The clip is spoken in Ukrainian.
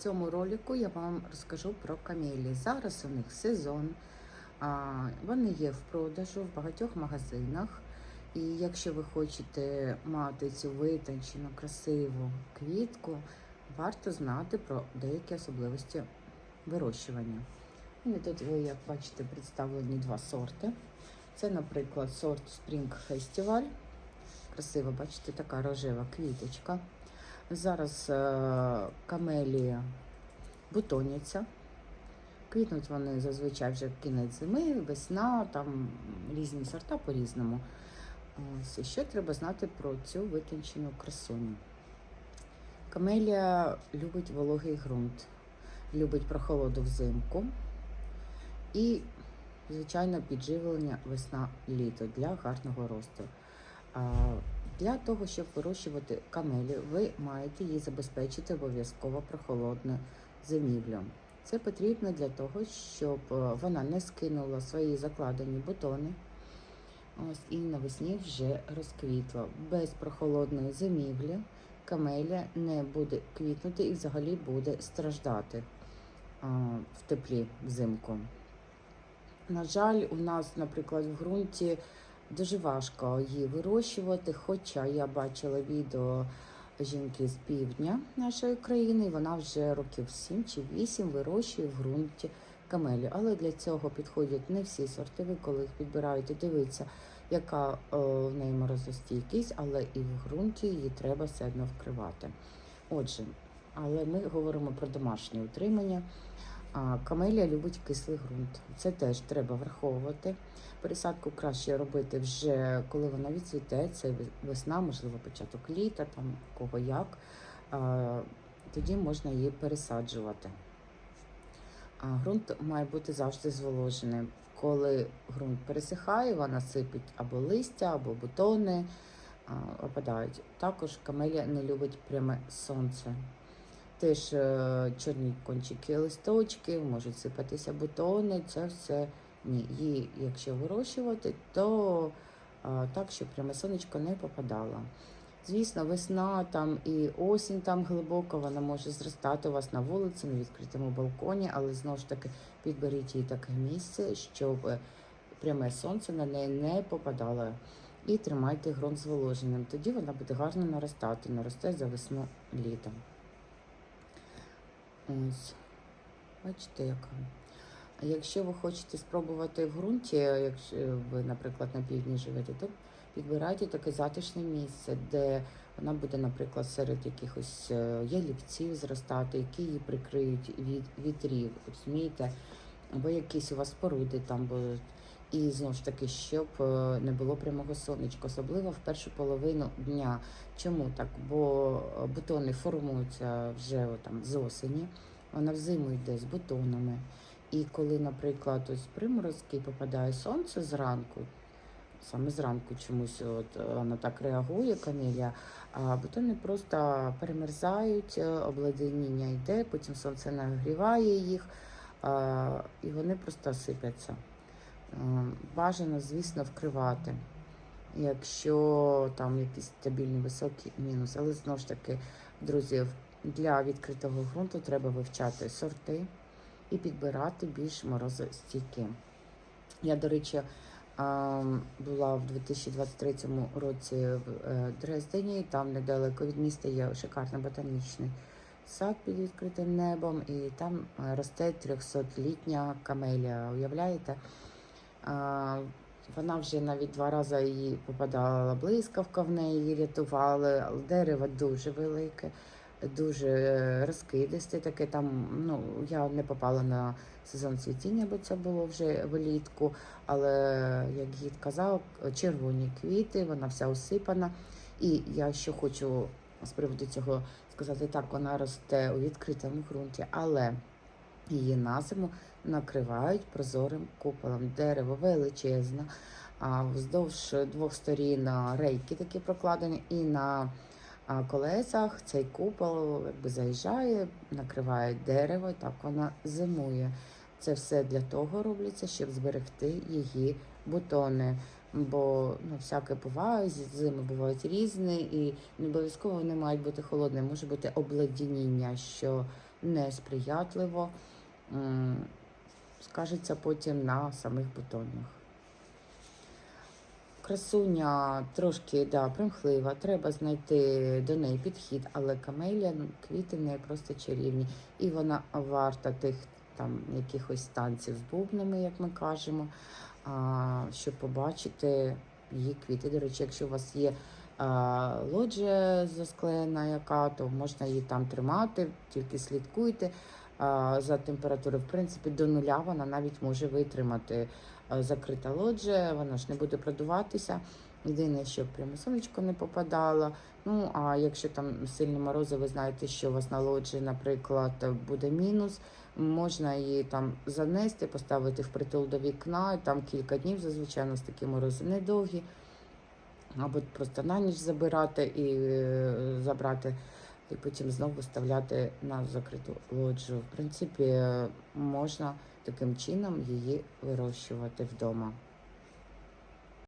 В цьому ролику я вам розкажу про камелії. Зараз у них сезон. Вони є в продажу в багатьох магазинах. І якщо ви хочете мати цю витончену, красиву квітку, варто знати про деякі особливості вирощування. І тут ви, як бачите, представлені два сорти. Це, наприклад, сорт Spring Festival. Красиво, бачите, така рожева квіточка. Зараз е, камелія бутоняться. Квітнуть вони зазвичай вже кінець зими, весна, там різні сорта по-різному. Ось, що треба знати про цю витончену красуню? Камелія любить вологий ґрунт, любить прохолоду взимку і, звичайно, підживлення весна-літо для гарного росту. Для того, щоб вирощувати камелію, ви маєте її забезпечити обов'язково прохолодною зимівлю. Це потрібно для того, щоб е, вона не скинула свої закладені бутони. Ось і навесні вже розквітла. Без прохолодної зимівлі камелія не буде квітнути і взагалі буде страждати а, в теплі взимку. На жаль, у нас, наприклад, в ґрунті дуже важко її вирощувати, хоча я бачила відео жінки з півдня нашої країни, і вона вже років 7 чи 8 вирощує в ґрунті камелію. Але для цього підходять не всі сорти. Коли їх підбираєте, дивіться, яка е, в неї морозостійкість, але і в ґрунті її треба все одно вкривати. Отже, але ми говоримо про домашнє утримання. А камелія любить кислий ґрунт. Це теж треба враховувати. Пересадку краще робити вже коли вона відцвіте, це весна, можливо, початок літа, там кого як. А, тоді можна її пересаджувати. А ґрунт має бути завжди зволоженим. Коли ґрунт пересихає, вона сипить або листя, або бутони а, опадають. Також камелія не любить пряме сонце. Теж е, чорні кончики листочки, можуть сипатися бутони, це все ні. Її, якщо вирощувати, то а, так, щоб пряме сонечко не попадало. Звісно, весна там і осінь там глибоко, вона може зростати у вас на вулиці, на відкритому балконі, але знову ж таки підберіть їй таке місце, щоб е, пряме сонце на неї не попадало. І тримайте ґрунт зволоженим. Тоді вона буде гарно наростати, наросте за весну літом. Ось. Бачите, яка. А якщо ви хочете спробувати в ґрунті, якщо ви, наприклад, на півдні живете, то підбирайте таке затишне місце, де вона буде, наприклад, серед якихось е, ялівців зростати, які її прикриють від вітрів, розумієте? Або якісь у вас споруди там будуть. І знову ж таки, щоб е, не було прямого сонечка, особливо в першу половину дня. Чому так? Бо е, бутони формуються вже там з осені, вона взиму йде з бутонами. І коли, наприклад, ось приморозки попадає сонце зранку, саме зранку чомусь от е, вона так реагує, камелія, а бутони просто перемерзають, обледеніння йде, потім сонце нагріває їх, і вони просто сипляться. Е, Бажано, звісно, вкривати, якщо там якісь стабільні високі мінус. Але знову ж таки, друзі, для відкритого ґрунту треба вивчати сорти і підбирати більш морозостійкі. Я, до речі, була в 2023 році в е, Дрездені, там недалеко від міста є шикарний ботанічний сад під відкритим небом, і там е, росте 300-літня камелія. Уявляєте? Вона вже навіть два рази її попадала блискавка в неї, її рятували. Дерево дуже велике, дуже е, розкидисте. Таке там, ну я не попала на сезон цвітіння, бо це було вже влітку. Але як гід казав, червоні квіти, вона вся усипана. І я ще хочу з приводу цього сказати, так, вона росте у відкритому ґрунті, але її на зиму накривають прозорим куполом. Дерево величезне, вздовж двох сторін рейки такі прокладені, і на колесах цей купол якби заїжджає, накриває дерево, і так вона зимує. Це все для того робиться, щоб зберегти її бутони. Бо ну, всяке буває, зими бувають різні, і не обов'язково вони мають бути холодні, може бути обледеніння, що несприятливо скажеться потім на самих бутонах. Красуня трошки да, примхлива, треба знайти до неї підхід, але камелія, ну, квіти в неї просто чарівні. І вона варта тих там якихось танців з бубнами, як ми кажемо, а, щоб побачити її квіти. До речі, якщо у вас є а, лоджія засклеєна, яка, то можна її там тримати, тільки слідкуйте за температурою. В принципі, до нуля вона навіть може витримати закрита лоджія, вона ж не буде продуватися. Єдине, щоб прямо сонечко не попадало. Ну, а якщо там сильні морози, ви знаєте, що у вас на лоджії, наприклад, буде мінус, можна її там занести, поставити впритул до вікна, і там кілька днів, зазвичай у нас такі морози недовгі, або просто на ніч забирати і е, забрати, і потім знову виставляти на закриту лоджу. В принципі, е, можна таким чином її вирощувати вдома.